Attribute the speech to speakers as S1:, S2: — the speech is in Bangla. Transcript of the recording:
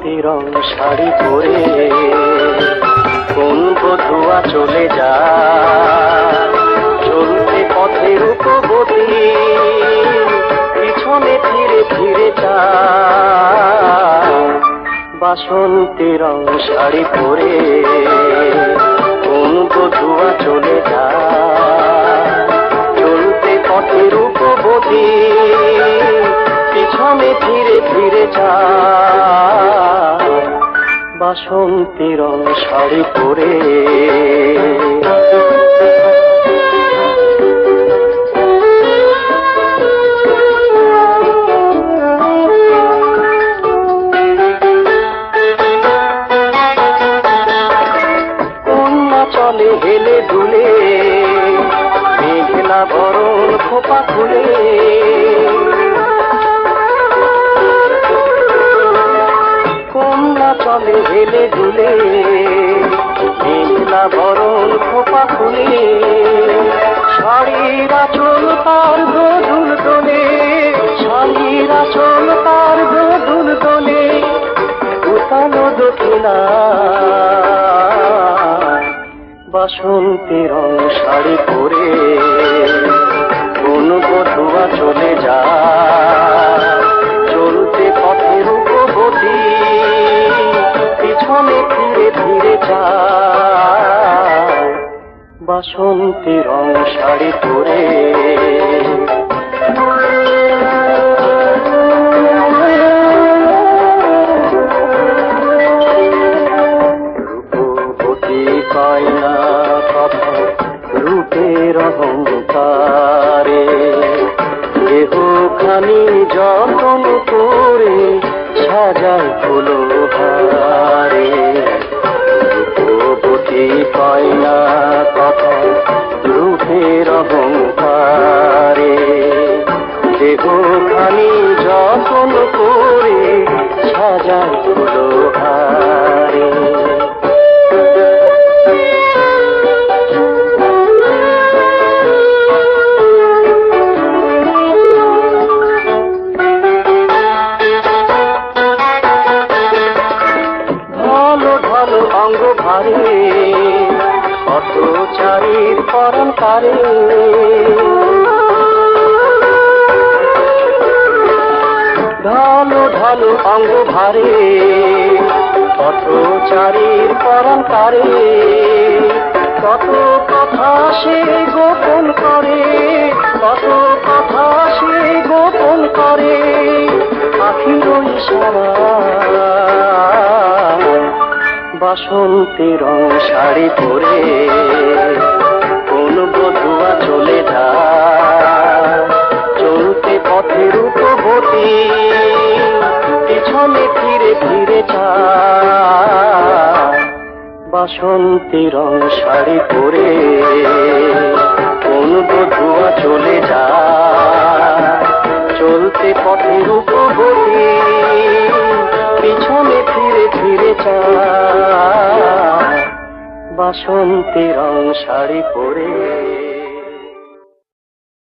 S1: বাসন্তী রং শাড়ি পরে কোন বধুয়া চলে যায়। চলতে পথের উপবতী পিছনে ফিরে ফিরে যায়। বাসন্তী রং শাড়ি পরে কোন বধুয়া চলে যায়। চলতে পথের উপবতী পিছনে ফিরে ফিরে যায়। বাসন্তী রং শাড়ি পরে। চলে হেলে দুলে মেঘলা বরণ খোপা খুলে দুলে মেঘলা বরণ খোপা খুলে, শাড়িরা চল তার গধুল দোলে, শাড়িরা চল তার গধুল দোলে, উতালো দক্ষিণা বাসন্তী রং শাড়ি পরে কোন বধুয়া চলে যায়। বাসন্তী রং শাড়ি পরে। রূপবতী পায় না কথা রূপের অহংকারে। দেহখানি যতন করে সাজায় ফুলো ভারে অত চারির পরম কারে ঢালো ঢালো অঙ্গ ভারে অত চারির পরম কারে কত কথা সে গোপন করে, কত কথা সে গোপন করে। আখির ইশারা বাসন্তী রং শাড়ি পরে কোন বধুয়া চলে যায়। চলতে পথের উপবতী পিছনে ফিরে ফিরে যায়। বাসন্তী রং শাড়ি পরে কোন বধুয়া চলে যায়। চলতে পথের উপবতী বাসন্তী রং শাড়ি পরে।